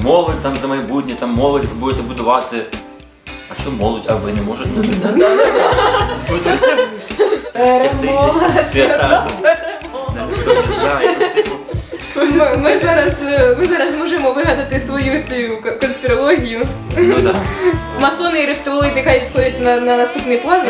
Молодь там за майбутнє, там молодь ви будете будувати. А що молодь, а ви не можете? Перемога, свята Ми, ми зараз е, ми зараз можемо вигадати свою цю конспірологію. Ну так. Масони і рептилоїди хай відходять на, на наступний план.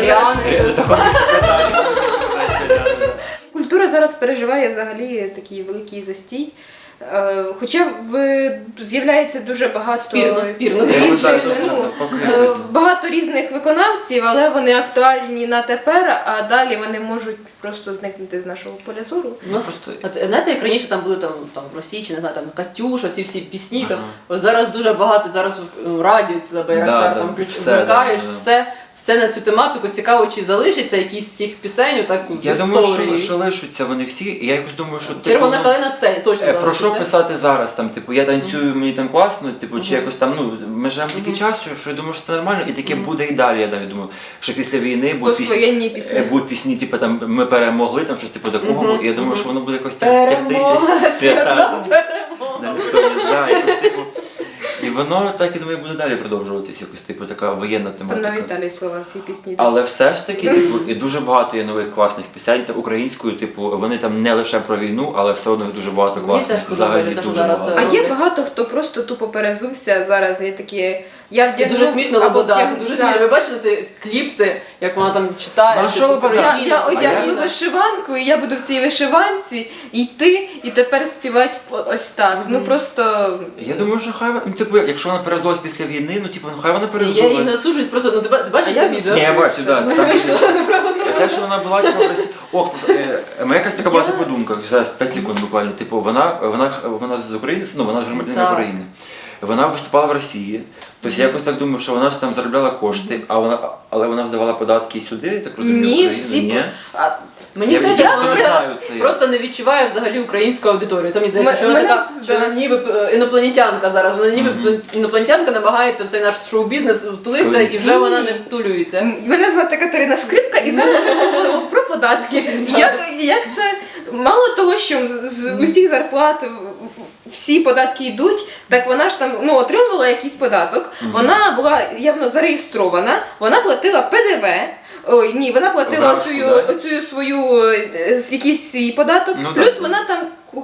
Культура зараз переживає взагалі такий великий застій. Е, Хоча в- з'являється дуже багато Спірно, спірно. різних, ну, е, багато різних виконавців, але вони актуальні на тепер, а далі вони можуть просто зникнути з нашого поля зору. Ну, Просто- от, знаєте, як раніше там були там, там в Росії, чи не знаю, там Катюша, ці всі пісні, там Ага. ось зараз дуже багато, зараз в радіо ціле Да, байрактар, да, там включ- все, вмикаєш, да, да. все, все на цю тематику. Цікаво, чи залишиться якісь з цих пісень, так Я думаю, що, що лишаться вони всі, і я якось думаю, що Червона ну, калина те точно Е, Про що залишиться. писати зараз? Там, типу, я танцюю, мені там класно, типу, чи якось там, ну, ми живемо в такий час, що, я думаю, що це нормально, і таке буде і далі. Я навіть думаю, що після війни будуть пісні, Поствоєнні пісні. е, будуть пісні, типу, там, ми перемогли, там щось типу такого. І я думаю, що воно буде якось тяг- тягтися. Перемога, свята. свята, перемога. Да, ніхто не- да, якось, типу, І воно так, я думаю, буде далі продовжуватись, якось, типу, така воєнна Там навіть тематика. далі слова в цій пісні. Але все ж таки, типу, і дуже багато є нових класних пісень та українською, типу, вони там не лише про війну, але все одно їх дуже багато класних. теж подобається Взагалі те, що дуже зараз, багато. А є багато хто просто тупо перезувся зараз. Є такі. Я Це вдягну, дуже смішно або Лобода, це дуже да. смішно. Ви бачите цей кліп, це як вона там читає. Ну, а щось що Лобода? Україна, Я, я А одягну я- вишиванку, і я буду в цій вишиванці йти і тепер співати по- ось так. Ну просто Я думаю, що хай ну, типу, якщо вона перевзулась після війни, ну типу, ну хай вона Я її не осуджуюсь, просто ну ти ба- ти бачиш це я відео? Ні, я бачу, так. Ну, Там те, що вона була типу, в Росії. Ох, е, моя якась така була Я- типу думка, зараз 5 секунд буквально. Типу, вона, вона, вона з України, ну вона ж громадянка Так. України. Вона виступала в Росії. Тобто я якось так думаю, що вона ж там заробляла кошти, а вона, але вона здавала податки сюди, я так розумію, Ні, Україну. всі Ні. а, Мені Я здається, що вона не зараз це. просто не відчуває взагалі українську аудиторію. Це мені здається, що вона мене така, що да. вона ніби е, інопланетянка зараз. Вона ніби інопланетянка намагається в цей наш шоу-бізнес втулитися і вже вона не втулюється. Мене звати Катерина Скрипка, і зараз ми говоримо про податки. Як, як це мало того, що з усіх зарплат всі податки йдуть, так вона ж там ну, отримувала якийсь податок. Вона була явно зареєстрована, вона платила ПДВ. Ой, ні, вона платила Вражку, оцю, да? оцю свою е, якийсь свій податок, Ну, плюс так. вона там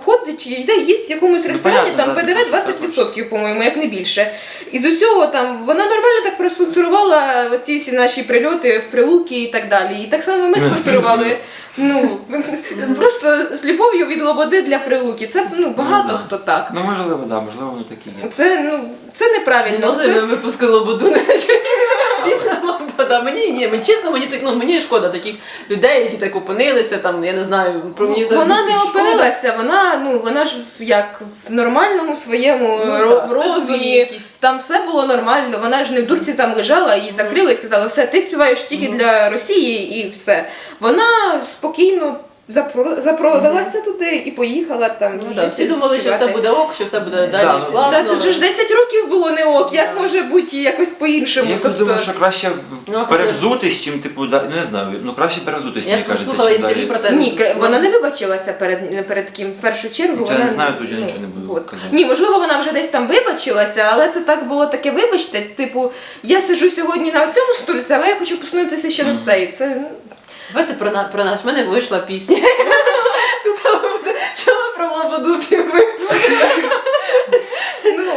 ходить чи йде їсть в якомусь Ну, ресторані, понятно, там ПДВ що 20%, по-моєму, як не більше. І з усього там вона нормально так проспонсорувала оці всі наші прильоти в прилуки і так далі. І так само ми спонсорували. Ну просто з любов'ю від лободи для прилуки. Це ну багато Ну, да. хто так. Ну можливо, да, можливо, воно так і є. Це ну це неправильно. Хтось- випуску лободу не бідна лобода. Мені ні, мені чесно, мені так ну мені шкода таких людей, які так опинилися. Там я не знаю, про мені завжди Вона не шкода. опинилася, вона ну вона ж як в нормальному своєму Ну, так, розумі. Там все було нормально. Вона ж не в дурці там лежала і закрила і сказала, все, ти співаєш тільки для Росії і все. Вона спокійно запро- запродалася туди і поїхала там. Ну, жити, да, всі думали, що співати. все буде ок, що все буде далі Да, ну, класно. Так вже ж 10 років було не ок, як може бути якось по-іншому. Я якось Тобто, думаю, що краще Ну, а перевзутись, чим типу, да, ну не знаю, ну краще перевзутись, Я мені кажеться. слухала чим інтерв'ю далі. про те. Ні, вона не вибачилася перед, перед ким. В першу чергу Ну, то я вона не знаю, тут я нічого не буду от. казати. Ні, можливо, вона вже десь там вибачилася, але це так було таке, вибачте, типу, я сиджу сьогодні на цьому стульці, але я хочу посунутися ще на цей. Це ну, Давайте про, на, про наш. В мене вийшла пісня. Тут буде чого про лободу ну.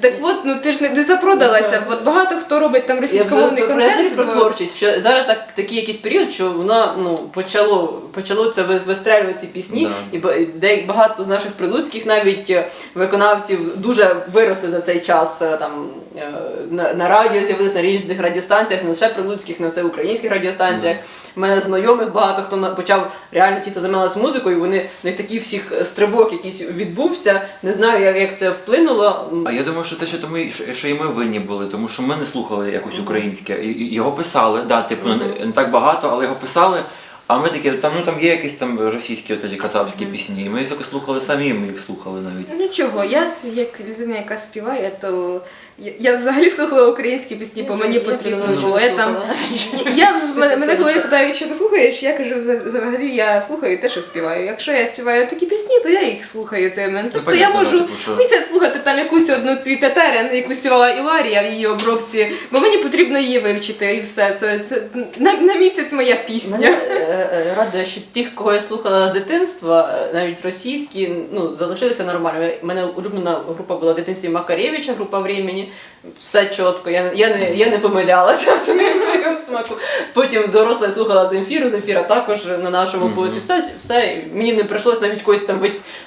Так от, ну ти ж не, не запродалася. От багато хто робить там російськомовний про, я про творчість. Що зараз так такий якийсь період, що воно ну почало почало це ви- вистрелювати ці пісні, Да. і ба- і багато з наших прилуцьких навіть е, виконавців дуже виросли за цей час. е, Там на, на радіо з'явилися на різних радіостанціях, не лише прилуцьких, не лише українських радіостанціях. У мене знайомих багато хто почав реально ті, хто займалися музикою. Вони в них такий всіх стрибок якийсь відбувся. Не знаю, як, як це вплинуло. А я думаю, що це ще тому, що, що і ми винні були, тому що ми не слухали якось українське. І, і його писали, да, типу, не, не так багато, але його писали. А ми такі, там, ну там є якісь там російські от, ті казахські пісні, і ми їх слухали самі, ми їх слухали навіть. Ну чого, я с- як людина, яка співає, то я, я взагалі слухала українські пісні, бо мені потрібно було. Я там Я мене, мене коли питають, що ти слухаєш, я кажу, «За- взагалі я слухаю те, що співаю. Якщо я співаю такі пісні, то я їх слухаю цей момент. Тобто я можу типу, місяць слухати там якусь одну цвіте терен, яку співала Іларія в її обробці, бо мені потрібно її вивчити і все. Це, це на, на місяць моя пісня. Мене е, радує, що тих, кого я слухала з дитинства, е, навіть російські, ну, залишилися нормально. У мене улюблена група була в дитинстві Макаревича, група Все чітко, я, я, не, я не помилялася в своєму смаку. Потім доросла я слухала Земфіру, Земфіра також на нашому полиці. Все, все, мені не прийшлось навіть когось там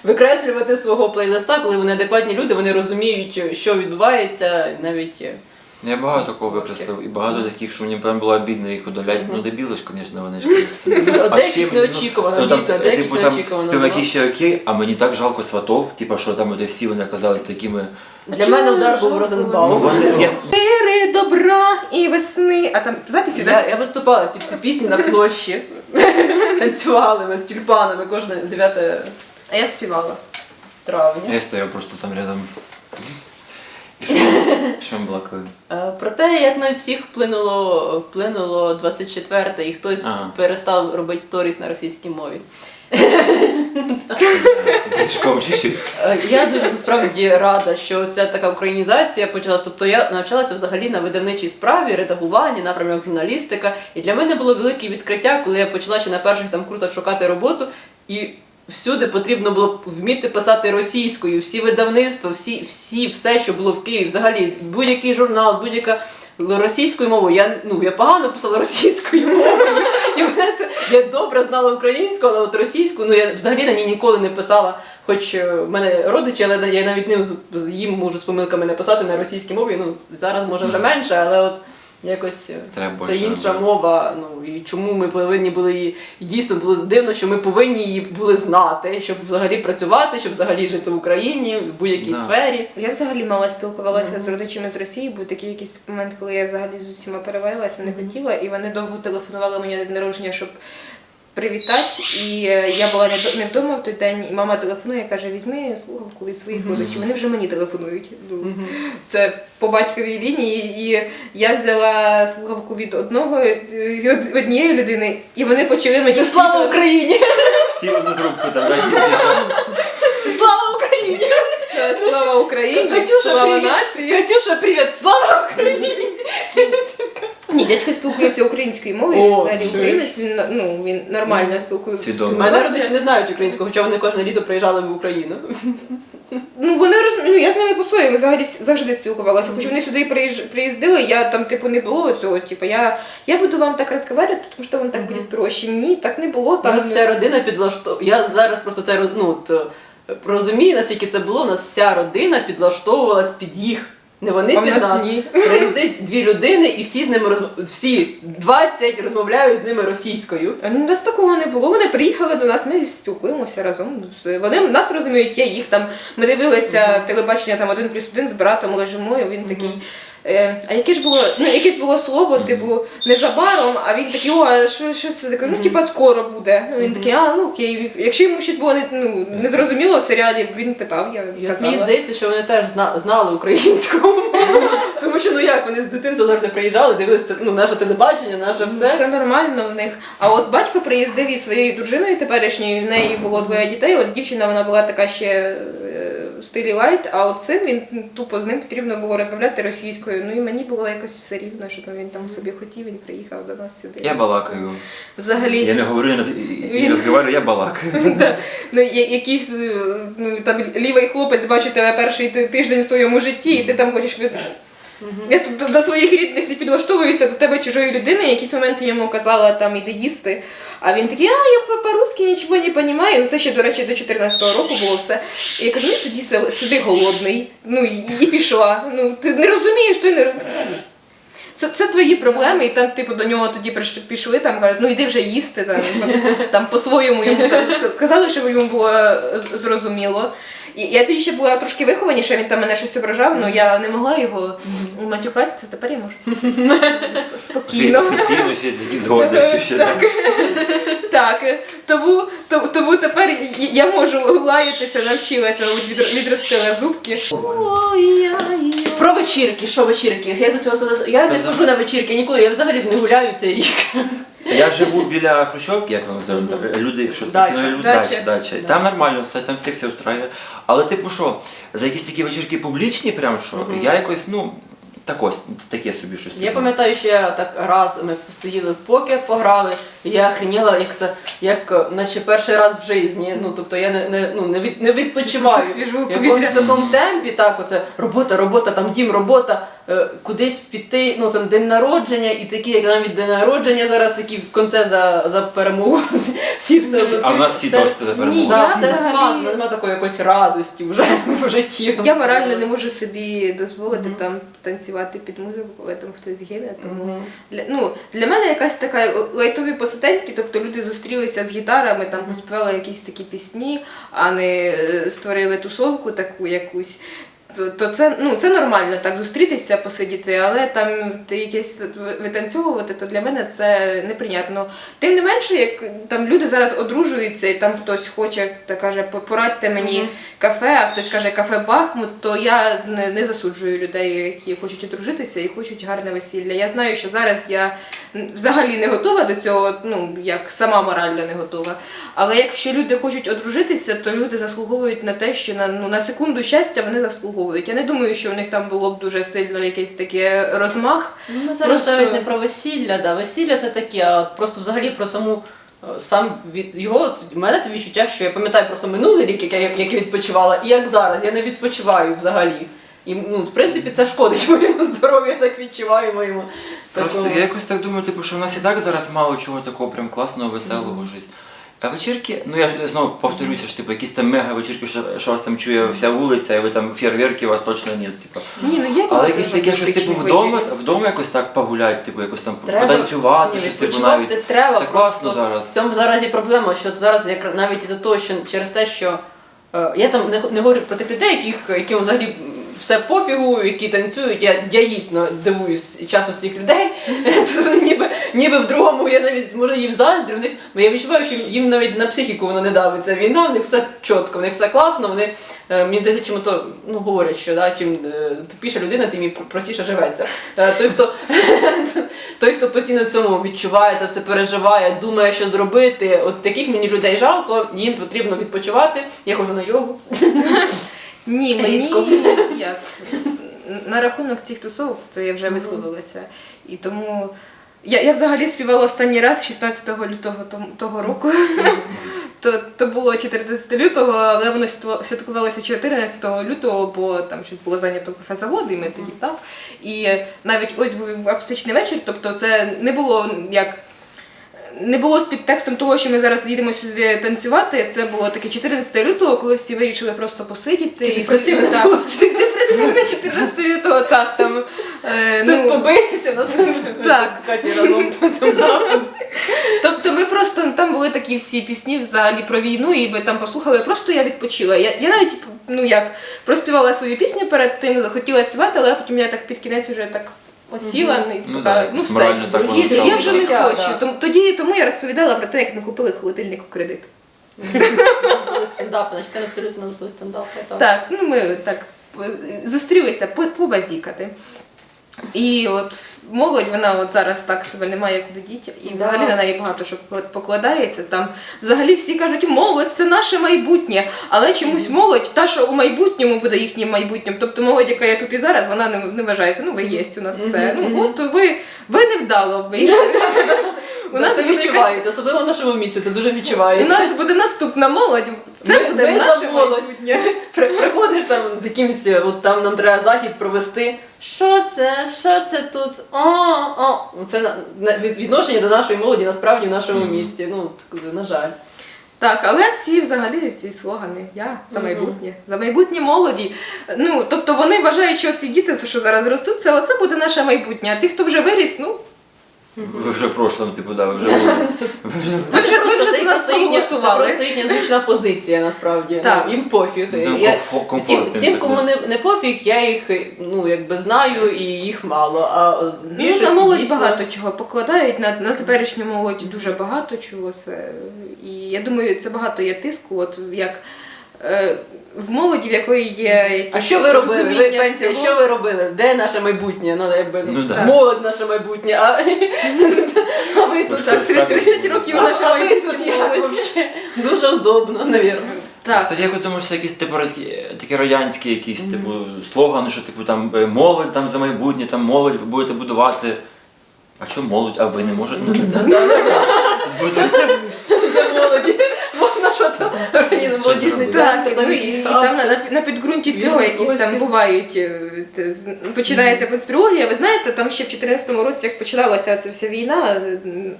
викреслювати свого плейлиста, коли вони адекватні люди, вони розуміють, що відбувається, навіть. Е, Я багато Просто кого використав, і багато таких, що мені прям було обідно їх удалять. Ну дебіли ж, звісно, вони ж. А А ще, ну, неочікувано, ну, там, дійсно, деяких типу, там неочікувано співаки ще окей, а мені так жалко сватов, типу, що там от всі вони оказались такими. Для мене удар був Ну, Розенбаум. Мири, добра і весни. А там записі, так? я виступала під ці пісні на площі. Танцювали ми з тюльпанами кожне 9 А я співала. травня. я стояв просто там рядом. Що балакаю? Е, Про те, як на всіх вплинуло, вплинуло 24 і хтось Ага. перестав робити сторіс на російській мові. Чуть-чуть. Е, Я дуже насправді рада, що ця така українізація почалась. Тобто я навчалася взагалі на видавничій справі, редагуванні, напрямок журналістика. І для мене було велике відкриття, коли я почала ще на перших там курсах шукати роботу. І всюди потрібно було вміти писати російською, всі видавництва, всі, всі, все, що було в Києві, взагалі будь-який журнал, будь-яка російською мовою. Я ну я погано писала російською мовою. І мене це я добре знала українську, але от російську, ну я взагалі на ній ніколи не писала. Хоч е, в мене родичі, але я навіть ним їм можу з помилками написати на російській мові. Ну зараз може вже менше, але от якось е, Треба це інша робити. мова. Ну і чому ми повинні були її і дійсно було дивно, що ми повинні її були знати, щоб взагалі працювати, щоб взагалі жити в Україні в будь-якій Да. сфері. Я взагалі мало спілкувалася з родичами з Росії, був такий якийсь момент, коли я взагалі з усіма перелаялася, не хотіла, і вони довго телефонували мені на день народження, щоб привітати. І е, я була не не вдома в той день, і мама телефонує, каже, візьми слухавку від своїх родичів. Вони вже мені телефонують. Ну, Це по батьковій лінії, і я взяла слухавку від одного е, від однієї людини, і вони почали мені Слава Україні! Всі в одну трубку там. Слава Україні! Слава Україні, слава нації. Катюша, привіт! Слава Україні! Ні, дядько спілкується українською мовою, О, він взагалі чуєш? українець, він ну він нормально спілкується. Свідомо. Мене родичі не знають українського, хоча вони кожне літо приїжджали в Україну. Ну вони роз... ну, я з ними по-своєму взагалі всі- завжди спілкувалася. Хоч вони сюди приїж... приїздили, я там типу не було цього. Типу, я, я буду вам так розмовляти, тому що вам так буде проще. Ні, так не було. У Там нас вся родина підлаштовувала. Я зараз просто це роз- ну, от, е, розумію, наскільки це було. У нас вся родина підлаштовувалась під їх. Не вони А під нас нас. ні. Приїздить дві людини, і всі з ними розм... всі 20 розмовляють з ними російською. Ну, нас такого не було. Вони приїхали до нас, ми спілкуємося разом. Вони нас розуміють, я їх там. Ми дивилися телебачення там один плюс один з братом лежимо, і він такий. Е, а яке ж було, ну якесь було слово, типу, незабаром, а він такий, о, а що, що це таке? Ну, типа, скоро буде. Ну, Він такий, а ну окей. Якщо йому щось було не, ну, незрозуміло в серіалі, він питав, я от казала. мені здається, що вони теж зна- знали українську мову. Тому що ну як вони з дитинства завжди приїжджали, дивилися ну, наше телебачення, наше Ну, все. Все нормально в них. А от батько приїздив із своєю дружиною теперішньою, в неї було двоє дітей. От дівчина вона була така ще е, в стилі лайт, а от син він тупо з ним потрібно було розмовляти російською. Ну і мені було якось все рівно, що там він там собі хотів, він приїхав до нас сюди. Я балакаю. Взагалі. Я не говорю роз- і Він- розговорю, я балакаю. Да. Ну, я- якийсь е, ну, там лівий хлопець бачить тебе перший тиждень в своєму житті, і ти там хочеш від- Я тут до- своїх рідних не підлаштовуюся до тебе чужої людини. Якісь моменти йому казала там іди їсти. А він такий, а я по- по-русски нічого не розумію. Це ще, до речі, до 14-го року було все. І я кажу, ну тоді сиди голодний. Ну і, і пішла. Ну ти не розумієш, ти не це, це твої проблеми, і там, типу, до нього тоді пішли, там кажуть, ну йди вже їсти, там, там по-своєму йому сказали, щоб йому було е, зрозуміло. І я тоді ще була трошки вихованіша, він там мене щось ображав, але я не могла його матюкати, це тепер я можу. Спокійно. Ще. Так. Так, тому, тому, тому тепер я можу лаятися, навчилася, відростила зубки. Про вечірки, що вечірки? Я до цього я не Та на вечірки ніколи, я взагалі не гуляю цей рік. Я живу біля Хрущовки, як воно називається. Люди, що Дача. такі, люди, Дача. дача, дача. Там нормально, все, там всіх все устраює. Але типу що, за якісь такі вечірки публічні, прям що, я якось, ну, так ось, таке собі щось. Я типу. пам'ятаю, що я так раз ми сиділи в покер, пограли, і я охреніла, як це, як наче перший раз в житті. Ну тобто я не, не, ну, не, від, не відпочиваю. Так свіжого В якомусь такому темпі, так, оце робота, робота, там дім, робота, кудись піти, ну там день народження, і такі, як навіть день народження зараз такі в конце за, за перемогу. Всі все. А в нас всі все- тости за Ні, перемогу. Да, Я все взагалі- смазано, немає такої якоїсь радості вже в житті. Я морально не можу собі дозволити там танцювати під музику, коли там хтось гине. Тому Мгм. для, ну, для мене якась така лайтові посиденьки, тобто люди зустрілися з гітарами, там поспівали якісь такі пісні, а не е, створили тусовку таку якусь. То, то це, ну, це нормально так зустрітися, посидіти, але там якесь витанцьовувати, то для мене це неприйнятно. Тим не менше, як там люди зараз одружуються, і там хтось хоче та каже, порадьте мені кафе, а хтось каже кафе Бахмут, то я не, не засуджую людей, які хочуть одружитися і хочуть гарне весілля. Я знаю, що зараз я взагалі не готова до цього, ну як сама морально не готова. Але якщо люди хочуть одружитися, то люди заслуговують на те, що на ну на секунду щастя вони заслуговують. Я не думаю, що у них там було б дуже сильно якийсь таке розмах. Ну, ми зараз Просто- навіть не про весілля, да. весілля це таке, а от просто взагалі про саму е, сам від його от, в мене те відчуття, що я пам'ятаю просто минулий рік, як я, як я відпочивала, і як зараз. Я не відпочиваю взагалі. І ну, в принципі, це шкодить моєму здоров'ю, я так відчуваю моєму. Просто такому. я якось так думаю, типу, що в нас і так зараз мало чого такого прям класного, веселого життя. А вечірки, ну я ж знову повторюся, що типу якісь там мега вечірки, що, що вас там чує вся вулиця, і ви там фєрверки у вас точно ні. Типу. Ні, ну є Але багато якесь таке щось типу романтичних вдома, вдома якось так погуляти, типу якось там Треба- потанцювати, Ні, щось типу відпочивати навіть. треба. Це класно просто. зараз. В цьому зараз є проблема, що зараз як навіть із-за того, що через те, що е, я там не, не говорю про тих людей, яких яким взагалі все пофігу, які танцюють. Я, я дійсно дивуюсь часто з цих людей. Тут ніби, ніби в другому, я навіть може їм заздрю. В них, бо я відчуваю, що їм навіть на психіку воно не давиться. Війна, в них все чітко, в них все класно. Вони е, мені здається, чим то ну говорять, що да, чим е, тупіша людина, тим і простіше живеться. Е, той, хто той, хто постійно цьому відчуває, це все переживає, думає, що зробити. От таких мені людей жалко, їм потрібно відпочивати. Я ходжу на йогу. Ні, мені Рідко. як на рахунок цих тусовок, то я вже висловилася. І тому я, я взагалі співала останній раз 16 лютого том- того року. То, то було 14 лютого, але воно святкувалося 14 лютого, бо там щось було зайнято кафе завод, і ми тоді так. І навіть ось був акустичний вечір, тобто це не було як. Не було з підтекстом того, що ми зараз їдемо сюди танцювати. Це було таке 14 лютого, коли всі вирішили просто посидіти. І депресивне так, депресивне 14 лютого, так там. Е, Хтось ну, побився на себе. Так. Каті разом на цьому заходу. Тобто ми просто там були такі всі пісні взагалі про війну, і ми там послухали. Просто я відпочила. Я, я навіть ну як проспівала свою пісню перед тим, захотіла співати, але потім я так під кінець вже так осіла. не Ну, така, да, ну все. морально так воно Я вже не Життя, хочу. да. Тому тоді тому я розповідала про те, як ми купили холодильник у кредит. У нас були стендапи, на 14 лютого у нас були стендапи. Так. Так, ну ми так е, зустрілися по- побазікати. І от молодь, вона от зараз так себе не має куди діти, і Да. взагалі на неї багато що покладається. Там взагалі всі кажуть, молодь це наше майбутнє, але чомусь молодь, та, що у майбутньому буде їхнім майбутнім. Тобто молодь, яка є тут і зараз, вона не, не вважається, ну ви є у нас все. Ну от ви, ви невдало вийшли. У нас це буде якась- відчувається, особливо в нашому місці, це дуже відчувається. У нас буде наступна молодь. Це Ми- буде ми молодь. майбутнє. При- Приходиш там з якимось, от там нам треба захід провести. Що це? Що це тут? О, о. Це відношення до нашої молоді насправді в нашому Мгм. місті. Ну, на жаль. Так, але всі взагалі ці слогани Я за майбутнє, за майбутнє молоді. Ну тобто вони вважають, що ці діти, що зараз ростуть, це оце буде наше майбутнє. А ті, хто вже виріс, ну Ви вже в прошлому, типу, да, ви вже були. Ви вже Ви вже, ви вже за нас просто їхня, це просто їхня звична позиція, насправді. Так. Ну, їм пофіг. Ну, Я- комфо- комфортно тим, їм тим, так, кому не, не пофіг, я їх ну, якби знаю і їх мало. А Ну, більшість на молодь дійсно- багато чого покладають, на, на теперішню молодь дуже багато чого. Це. І я думаю, це багато є тиску, от як е, в молоді, в якої є якісь А що ви робили? Ви розуміння пенсія, всього. що ви робили? Де наше майбутнє? Ну, якби, Ну, да. Молодь наше майбутнє, а, а ви тут Так, так. 30 років А, наше а ви майбутнє тут як молодь. вообще? Дуже удобно, навірно. Так. Кстати, як ви думаєте, це якісь типу такі, такі радянські якісь типу слогани, що типу там е, молодь там за майбутнє, там молодь ви будете будувати. А що молодь, а ви не можете? Ну, збудуйте. Для молоді. Що там молодіжний там ну, і, якісь і там на, на, на підґрунті цього якісь там бувають. е, Починається конспірологія. Ви знаєте, там ще в 14-му році, як починалася ця вся війна, е,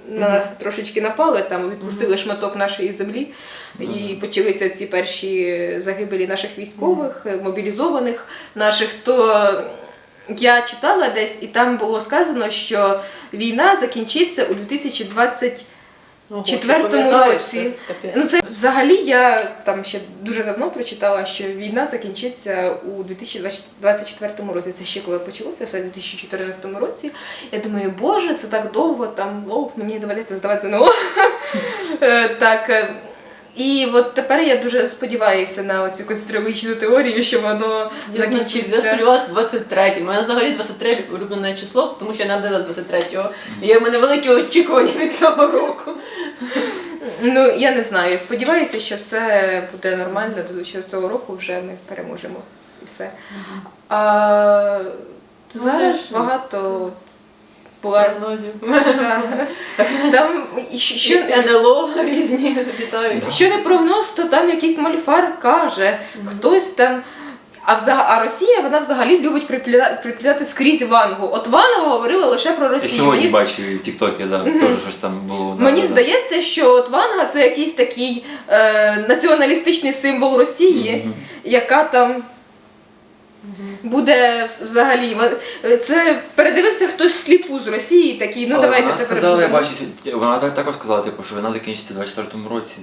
на нас трошечки напали, там відкусили шматок нашої землі, і почалися ці перші загибелі наших військових, е, мобілізованих наших. То я читала десь, і там було сказано, що війна закінчиться у 2020 Ого, четвертому році. це. Ну це взагалі я там ще дуже давно прочитала, що війна закінчиться у 2024 році. Це ще коли почалося, це в 2014 році. Я думаю, боже, це так довго, там о, мені доведеться здавати ЗНО. Е, Так. е, І от тепер я дуже сподіваюся на цю конспірологічну теорію, що воно Я закінчиться. сподівалася 23 У мене взагалі 23 улюблене число, тому що я народилась 23-го. І в мене великі очікування від цього року. Ну я не знаю. Сподіваюся, що все буде нормально, тому що цього року вже ми переможемо і все. А Ну, зараз багато була там що, НЛО різні вітають. що не прогноз, то там якийсь мольфар каже, хтось там. А, взага, а Росія вона взагалі любить припля... припляти скрізь Вангу. От Ванга говорила лише про Я Росію. сьогодні Мені бачив в Тіктокі, да, теж щось там було. да, Мені да, да. здається, що от Ванга це якийсь такий е, націоналістичний символ Росії, Мгм. яка там буде взагалі. Це передивився хтось сліпу з Росії, такий, ну Але давайте вона тепер. сказала, я бачу, вона так також сказала, типу, що вона закінчиться в 24-му році.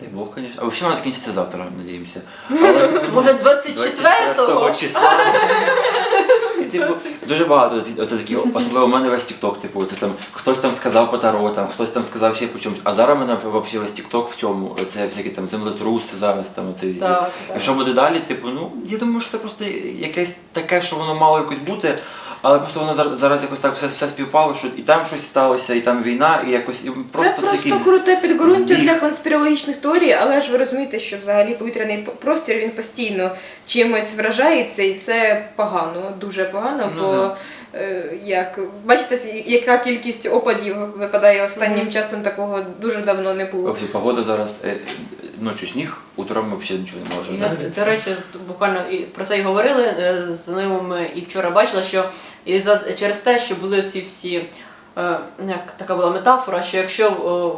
Дай Бог, звісно. А взагалі вона закінчиться завтра, надіємося. Але, типу, Може, 24-го? числа. І, типу, дуже багато оце такі, особливо у мене весь тікток, типу, це там хтось там сказав по таро, там хтось там сказав ще по чомусь. А зараз мене взагалі весь тікток в цьому. Це всякі там землетруси зараз, там оце везде. Так, І що буде далі? Типу, ну я думаю, що це просто якесь таке, що воно мало якось бути, але просто воно зар- зараз якось так все, все співпало, що і там щось сталося, і там війна, і якось і просто це просто якийсь круте підґрунтя для конспірологічних теорій, але ж ви розумієте, що взагалі повітряний простір він постійно чимось вражається, і це погано, дуже погано, Ну, бо да. е, як бачите, яка кількість опадів випадає останнім Мгм. часом, такого дуже давно не було. Погода зараз е, ночі сніг, утром взагалі нічого не може. Я, до речі, буквально і про це і говорили е, з знайомими, і вчора бачила, що і за, через те, що були ці всі. е, Як така була метафора, що якщо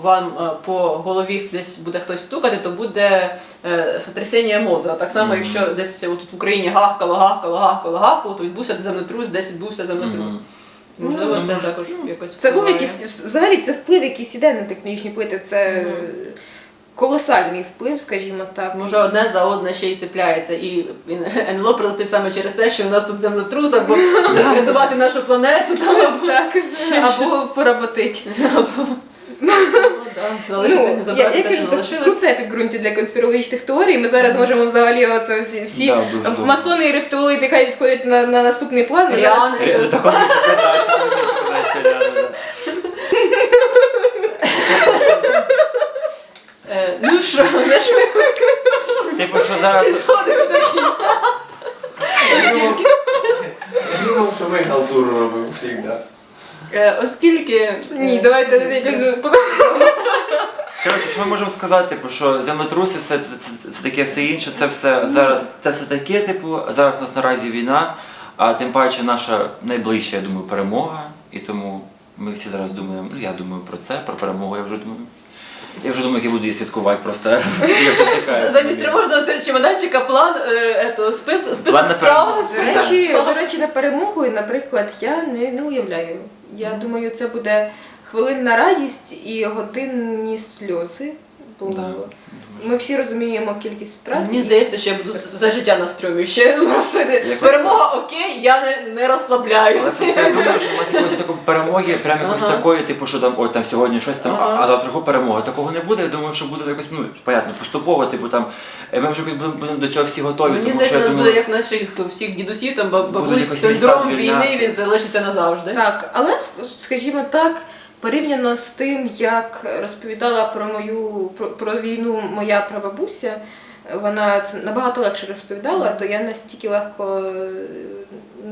вам е, по голові десь буде хтось стукати, то буде сотрясіння мозга. Так само, Мгм. якщо десь тут в Україні гахкало, гахкало, гахкало, гахкало, то відбувся землетрус, десь відбувся землетрус. Мгм. Можливо, Ну, це може. також якось Це був якийсь взагалі це вплив, якийсь іде на тектонічні плити. Це Мгм. Колосальний вплив, скажімо так. Може одне за одне ще й цепляється, і НЛО прилетить саме через те, що у нас тут землетрус, або врятувати нашу планету, там, або так, або поработить. Ну, да, залишити, я, я кажу, це залишилось. підґрунтя для конспірологічних теорій. Ми зараз можемо взагалі оце всі, всі Да, дуже добре. масони і рептилоїди хай відходять на, на наступний план. Ми зараз- Ріани. Ре- такого не сказати, такого не сказати, да, да, да. Е, Ну що, наш випуск Типу, що зараз. підходить до кінця. Я думав, я думав, що ми халтуру робимо завжди. Е, Оскільки Ні, давайте якось Коротше, що ми можемо сказати, типу, що землетруси, все це, це, це таке все інше, це все зараз це все таке, типу, зараз у нас наразі війна, а тим паче наша найближча, я думаю, перемога. І тому ми всі зараз думаємо, ну я думаю про це, про перемогу я вже думаю. Я вже думаю, як я буду її святкувати просто. Я чекаю. замість тривожного чемоданчика план е, ето, спис, План список на справ. перемогу. До список речі, справ. до речі, на перемогу, наприклад, я не, не уявляю. Я думаю, це буде хвилинна радість і годинні сльози. Було. Да. Ми всі розуміємо кількість втрат. Мені і- здається, що я буду все життя на стрьомі. Ще просто перемога окей, я не, не розслабляюся. я думаю, що у нас якоїсь такої перемоги, прямо якоїсь Ага. такої, типу, що там, ой, там сьогодні щось там, а- Ага. а завтра перемога. Такого не буде. Я думаю, що буде якось, ну, понятно, поступово, типу там, ми вже будемо, до цього всі готові. Мені тому здається, що нас думаю, буде як наших всіх дідусів, там баб- бабусь якось синдром війни, він залишиться назавжди. Так, але скажімо так, порівняно з тим, як розповідала про мою про, про війну моя прабабуся, вона це набагато легше розповідала, то я настільки легко е,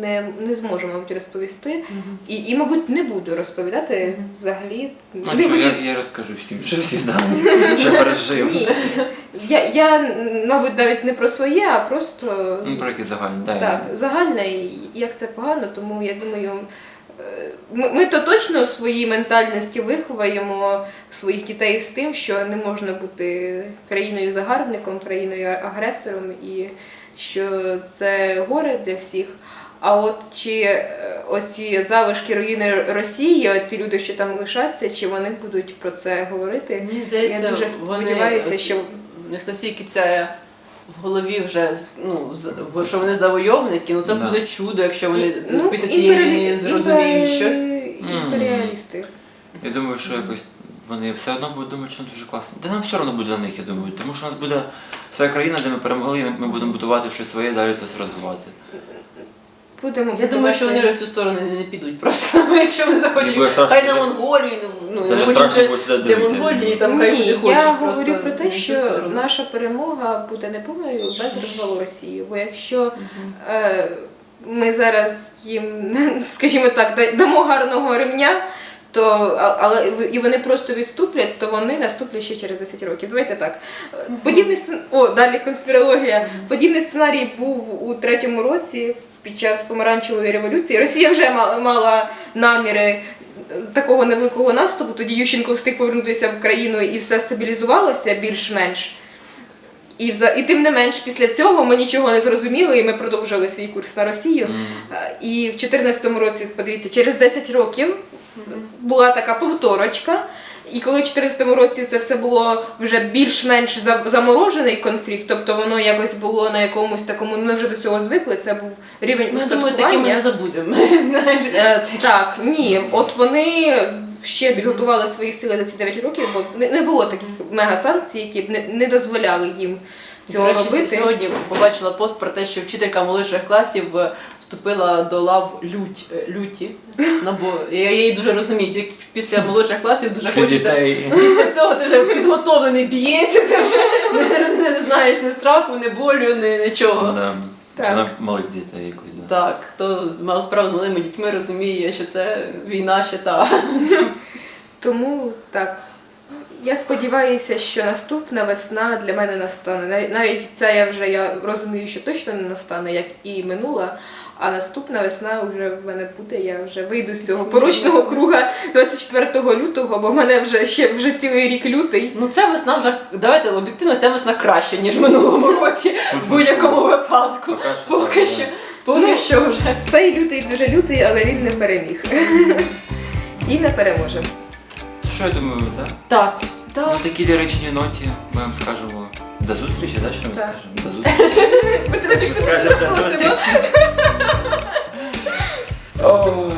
не, не зможу, мабуть, розповісти. І, і, мабуть, не буду розповідати взагалі. ну, Не що, я, я розкажу всім, що всі знали, що пережив. Ні. Я, я, мабуть, навіть не про своє, а просто Ну, про які загальні, да, я- так, загальне, і як це погано, тому я думаю, ми, ми то точно в своїй ментальності виховаємо своїх дітей з тим, що не можна бути країною загарбником, країною агресором, і що це горе для всіх. А от чи е, оці залишки руїни Росії, от ті люди, що там лишаться, чи вони будуть про це говорити? Мені здається, Я дуже сподіваюся, ось- що в них настільки це в голові вже ну, з- що вони завойовники, ну це Да. буде чудо, якщо вони Ну, після цієї війни зрозуміють імпе- щось. Імперіалісти. Я думаю, що якось вони все одно будуть думати, що дуже класно. Та нам все одно буде на них, я думаю. Тому що у нас буде своя країна, де ми перемогли, і ми будемо будувати щось своє, далі це все розвивати. Будемо Я думаю, що вони в цю сторону не підуть просто. Якщо вони Мені захочуть, хай на Монголію, ну не хочуть сюди для. Монголії, там хай Ні, люди я говорю про те, що наша перемога буде неповною без розвалу Росії. Бо якщо е, ми зараз їм, скажімо так, да- дамо гарного ремня, то але і вони просто відступлять, то вони наступлять ще через 10 років. Давайте так. Подібний сцен... О, далі конспірологія. Подібний сценарій був у третьому році під час помаранчевої революції. Росія вже ма- мала наміри е, такого невеликого наступу. Тоді Ющенко встиг повернутися в країну і все стабілізувалося більш-менш. І, вза... і тим не менш, після цього ми нічого не зрозуміли, і ми продовжили свій курс на Росію. Е, І в 2014 році, подивіться, через 10 років була така повторочка. І коли в 2014 році це все було вже більш-менш заморожений конфлікт, тобто воно якось було на якомусь такому, ми вже до цього звикли, це був рівень Ну, устаткування. ми не забудемо. Е, Так, ні, от вони ще підготували свої сили за ці 9 років, бо не, було таких мега-санкцій, які б не, не дозволяли їм цього До речі, робити. Сьогодні побачила пост про те, що вчителька молодших класів е, вступила до лав лють, е, люті. Ну, бо я її дуже розумію. Після молодших класів дуже Це хочеться. дітей. Після цього ти вже підготовлений б'ється, ти вже не, не, не знаєш ні страху, ні болю, ні нічого. Да. Так. Це на малих дітей якось, да. Так, хто мав справу з малими дітьми, розуміє, що це війна ще та. Тому так. Я сподіваюся, що наступна весна для мене настане. Нав- Навіть це я вже я розумію, що точно не настане, як і минула. А наступна весна вже в мене буде. Я вже вийду з цього порочного круга 24 лютого, бо в мене вже ще вже цілий рік лютий. Ну ця весна вже давайте об'єктивно, ця весна краще, ніж в минулому році, в будь-якому випадку. Поки що поки Ну, що вже. Цей лютий дуже лютий, але він не переміг. І не переможе. Що я думаю, так? Ну, так. На так. такій ліричній ноті ми вам скажемо до зустрічі, так? Що ми Так. скажемо? До зустрічі. Ми тебе більше не скажемо до зустрічі. Ой.